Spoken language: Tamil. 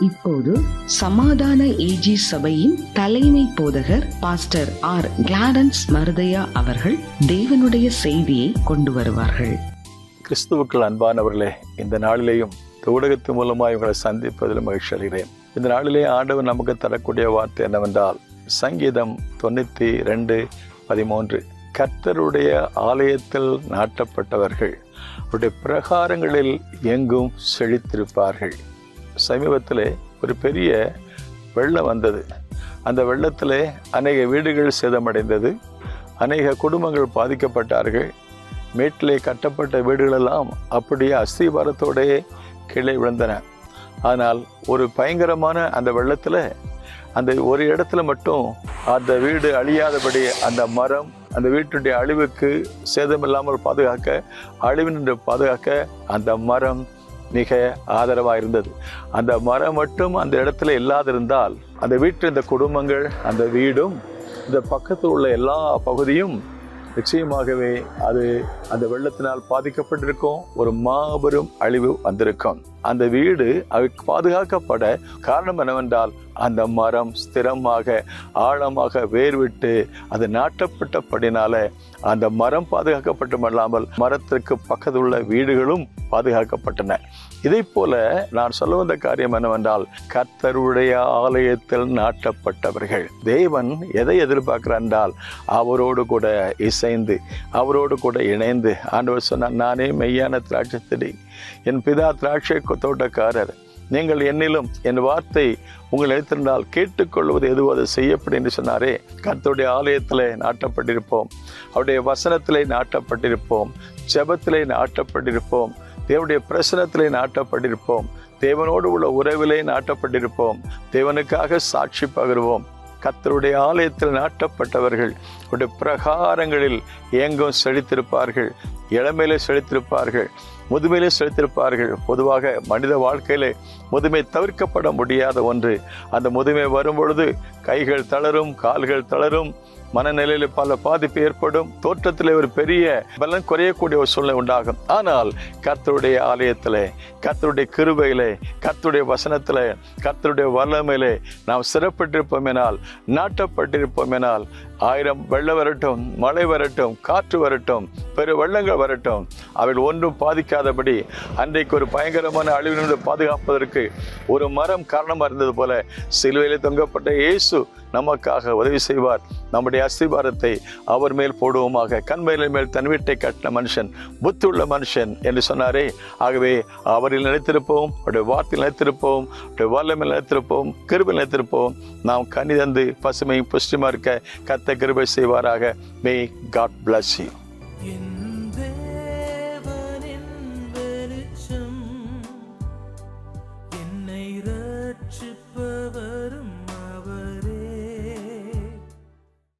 இப்போது சமாதான ஏஜி சபையின் தலைமை போதகர் பாஸ்டர் ஆர் கிளாரன்ஸ் மருதையா அவர்கள் தேவனுடைய செய்தியை கொண்டு வருவார்கள். கிறிஸ்துவுக்கள் அன்பானவர்களே இந்த நாளிலேயும் ஊடகத்து மூலமாக இவங்களை சந்திப்பதில் மகிழ்ச்சி அடைகிறேன். இந்த நாளிலே ஆண்டவர் நமக்கு தரக்கூடிய வார்த்தை என்னவென்றால் சங்கீதம் தொண்ணூற்றி ரெண்டு பதிமூன்று. கர்த்தருடைய ஆலயத்தில் நாட்டப்பட்டவர்கள் அவருடைய பிரகாரங்களில் எங்கும் செழித்திருப்பார்கள். சமீபத்தில் ஒரு பெரிய வெள்ளம் வந்தது. அந்த வெள்ளத்தில் அநேக வீடுகள் சேதமடைந்தது. அநேக குடும்பங்கள் பாதிக்கப்பட்டார்கள். மேட்டிலே கட்டப்பட்ட வீடுகளெல்லாம் அப்படியே அஸ்திவாரத்தோடே கீழே விழுந்தன. ஆனால் ஒரு பயங்கரமான அந்த வெள்ளத்தில் அந்த ஒரு இடத்துல மட்டும் அந்த வீடு அழியாதபடி அந்த மரம் அந்த வீட்டுடைய அழிவுக்கு சேதமில்லாமல் பாதுகாக்க அழிவினின்று பாதுகாக்க அந்த மரம் மிக ஆதரவாக இருந்தது. அந்த மரம் மட்டும் அந்த இடத்துல இல்லாதிருந்தால் அந்த வீட்டில் இந்த குடும்பங்கள் அந்த வீடும் இந்த பக்கத்தில் உள்ள எல்லா பகுதியும் நிச்சயமாகவே அது அந்த வெள்ளத்தினால் பாதிக்கப்பட்டிருக்கும். ஒரு மாபெரும் அழிவு வந்திருக்கும். அந்த வீடு அவை பாதுகாக்கப்பட காரணம் என்னவென்றால் அந்த மரம் ஸ்திரமாக ஆழமாக வேர்விட்டு அது நாட்டப்பட்டபடினால அந்த மரம் பாதுகாக்கப்பட்டுமல்லாமல் மரத்திற்கு பக்கத்தில் உள்ள வீடுகளும் பாதுகாக்கப்பட்டன. இதை போல நான் சொல்ல வந்த காரியம் என்னவென்றால் கர்த்தருடைய ஆலயத்தில் நாட்டப்பட்டவர்கள். தேவன் எதை எதிர்பார்க்கிறார் என்றால் அவரோடு கூட இசைந்து அவரோடு கூட இணைந்து. ஆண்டவர் சொன்னார் நானே மெய்யான திராட்சை செடி என் பிதா திராட்சை தோட்டக்காரர். நீங்கள் என்னிலும் என் வார்த்தை உங்கள் எழுத்திருந்தால் கேட்டுக்கொள்வது எதுவோ அது செய்யப்படும் என்று சொன்னாரே. கர்த்தருடைய ஆலயத்தில் நாட்டப்பட்டிருப்போம். அவருடைய வசனத்திலே நாட்டப்பட்டிருப்போம். ஜபத்திலே நாட்டப்பட்டிருப்போம். தேவனுடைய பிரசனத்திலே நாட்டப்பட்டிருப்போம். தேவனோடு உள்ள உறவிலே நாட்டப்பட்டிருப்போம். தேவனுக்காக சாட்சி பகிர்வோம். கத்தருடைய ஆலயத்தில் நாட்டப்பட்டவர்கள் அவருடைய பிரகாரங்களில் எங்கும் செழித்திருப்பார்கள். இளமையிலே செழித்திருப்பார்கள். முதுமையிலே செலுத்திருப்பார்கள் பொதுவாக மனித வாழ்க்கையிலே முதுமை தவிர்க்கப்பட முடியாத ஒன்று. அந்த முதுமை வரும் பொழுது கைகள் தளரும் கால்கள் தளரும் மனநிலையில் பல பாதிப்பு ஏற்படும். தோற்றத்தில் ஒரு பெரிய பலன் குறையக்கூடிய ஒரு சூழ்நிலை உண்டாகும். ஆனால் கர்த்தருடைய ஆலயத்தில் கர்த்தருடைய கிருபையிலே கர்த்தருடைய வசனத்தில் கர்த்தருடைய வல்லமையிலே நாம் சிறப்பட்டிருப்போம் எனால் நாட்டப்பட்டிருப்போம் எனால் ஆயிரம் வெள்ளம் வரட்டும் மழை வரட்டும் காற்று வரட்டும் பெரு வெள்ளங்கள் வரட்டும். அவள் ஒன்றும் பாதிக்காதபடி அன்றைக்கு ஒரு பயங்கரமான அழிவிலிருந்து பாதுகாப்பதற்கு ஒரு மரம் காரணமாக இருந்தது போல சிலுவையில் தொங்கப்பட்ட இயேசு நமக்காக உதவி செய்வார். நம்முடைய அஸ்திபாரத்தை அவர் மேல் போடுவோமாக. கண்மையில மேல் தன் வீட்டை கட்டின மனுஷன் புத்துள்ள மனுஷன் என்று சொன்னாரே. ஆகவே அவரில் நினைத்திருப்போம் அவருடைய வார்த்தையில் நினைத்திருப்போம் அவருடைய வல்லமையில் நினைத்திருப்போம் கிருபில் நினைத்திருப்போம் நாம் கனிதந்து தந்து புஷ்டிமா இருக்க கத் கத்த கிருபை செய்வாராக. மே காட் பிளஸ் யூ என்னை